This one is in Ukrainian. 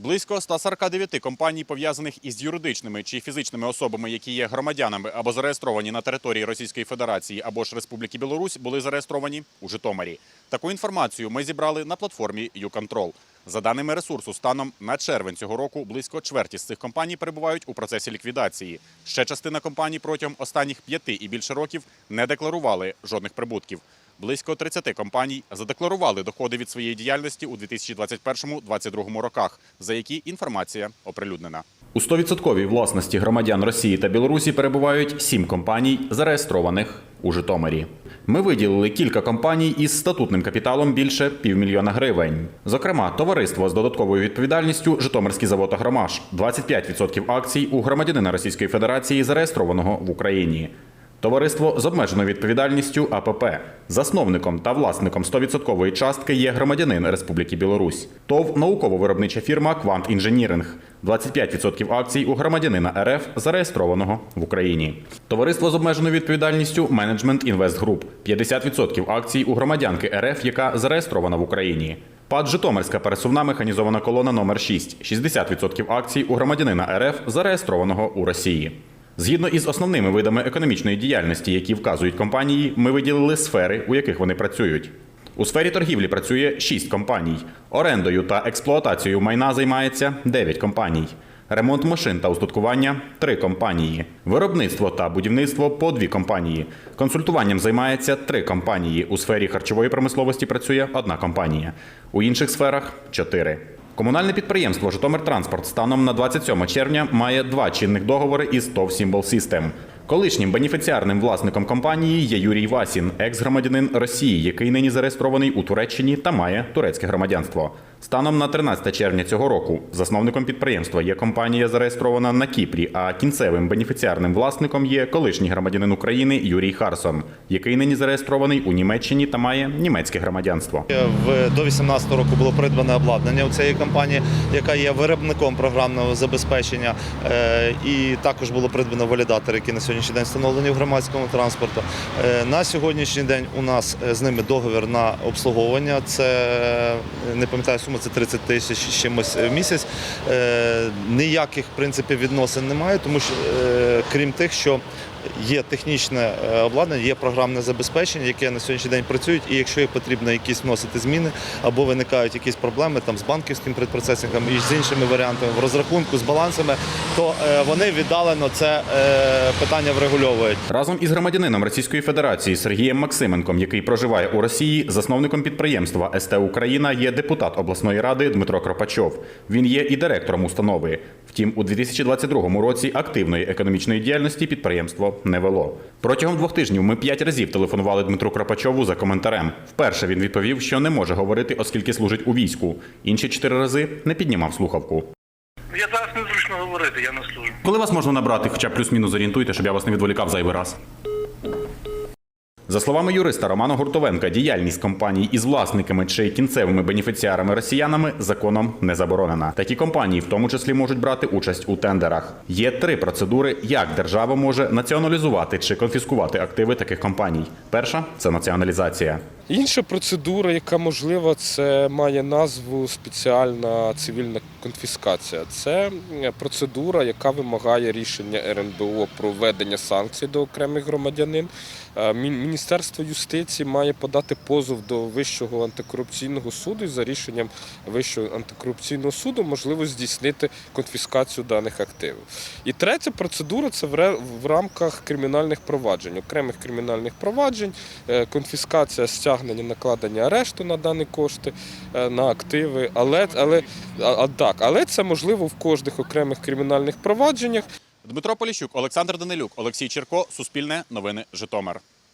Близько 149 компаній, пов'язаних із юридичними чи фізичними особами, які є громадянами або зареєстровані на території Російської Федерації або ж Республіки Білорусь, були зареєстровані у Житомирі. Таку інформацію ми зібрали на платформі YouControl. За даними ресурсу, станом на червень цього року близько чверті з цих компаній перебувають у процесі ліквідації. Ще частина компаній протягом останніх п'яти і більше років не декларували жодних прибутків. Близько 30 компаній задекларували доходи від своєї діяльності у 2021-2022 роках, за які інформація оприлюднена. У 100% власності громадян Росії та Білорусі перебувають сім компаній, зареєстрованих у Житомирі. Ми виділили кілька компаній із статутним капіталом більше півмільйона гривень. Зокрема, товариство з додатковою відповідальністю Житомирський завод «Агромаш» – 25% акцій у громадянина Російської Федерації, зареєстрованого в Україні. Товариство з обмеженою відповідальністю АПП. Засновником та власником 100% частки є громадянин Республіки Білорусь. ТОВ науково-виробнича фірма Квант Інженіринг. 25% акцій у громадянина РФ, зареєстрованого в Україні. Товариство з обмеженою відповідальністю Менеджмент Інвест Груп. 50% акцій у громадянки РФ, яка зареєстрована в Україні. ПАД Житомирська пересувна механізована колона номер 6. 60% акцій у громадянина РФ, зареєстрованого у Росії. Згідно із основними видами економічної діяльності, які вказують компанії, ми виділили сфери, у яких вони працюють. У сфері торгівлі працює 6 компаній. Орендою та експлуатацією майна займається 9 компаній. Ремонт машин та устаткування 3 компанії. Виробництво та будівництво по 2 компанії. Консультуванням займається 3 компанії. У сфері харчової промисловості працює одна компанія. У інших сферах 4. Комунальне підприємство Житомиртранспорт станом на 27 червня має два чинних договори із ТОВ Сімбол Сістем. Колишнім бенефіціарним власником компанії є Юрій Васін, екс-громадянин Росії, який нині зареєстрований у Туреччині та має турецьке громадянство. Станом на 13 червня цього року засновником підприємства є компанія, зареєстрована на Кіпрі, а кінцевим бенефіціарним власником є колишній громадянин України Юрій Харсон, який нині зареєстрований у Німеччині та має німецьке громадянство. В до 18 року було придбане обладнання у цієї компанії, яка є виробником програмного забезпечення, Е, і також було придбано валідатори, які на сьогоднішній день встановлені в громадському транспорту. Е, На сьогоднішній день у нас е, з ними договір на обслуговування. Це не пам'ятаю суму, це 30 тисяч чимось в місяць. Е, Ніяких в принципі відносин немає, тому що е, крім тих, що Є технічне е, обладнання, є програмне забезпечення, яке на сьогоднішній день працюють, і якщо є потрібно якісь вносити зміни або виникають якісь проблеми там з банківським предпроцесингом і з іншими варіантами в розрахунку з балансами, то е, вони віддалено це е, питання врегульовують. Разом із громадянином Російської Федерації Сергієм Максименком, який проживає у Росії, засновником підприємства СТ Україна є депутат обласної ради Дмитро Кропачов. Він є і директором установи. Втім, у 2022 році активної економічної діяльності підприємство не вело. Протягом двох тижнів ми п'ять разів телефонували Дмитру Кропачову за коментарем. Вперше він відповів, що не може говорити, оскільки служить у війську. Інші чотири рази не піднімав слухавку. Я зараз незручно говорити, я на службі. Коли вас можна набрати, хоча плюс-мінус орієнтуйте, щоб я вас не відволікав зайвий раз. За словами юриста Романа Гуртовенка, діяльність компаній із власниками чи кінцевими бенефіціарами росіянами законом не заборонена. Такі компанії в тому числі можуть брати участь у тендерах. Є три процедури, як держава може націоналізувати чи конфіскувати активи таких компаній. Перша це націоналізація. Інша процедура, яка можлива, це має назву спеціальна цивільна конфіскація. Це процедура, яка вимагає рішення РНБО про введення санкцій до окремих громадянин. Е, Міністерство юстиції має подати позов до Вищого антикорупційного суду і за рішенням Вищого антикорупційного суду можливо здійснити конфіскацію даних активів. І третя процедура це в рамках кримінальних проваджень, окремих кримінальних проваджень, е, конфіскація, стягнення, накладення арешту на дані кошти, е, на активи. Але, але, а, так, але це можливо в кожних окремих кримінальних провадженнях. Дмитро Поліщук, Олександр Данилюк, Олексій Черко, Суспільне, Новини Житомир.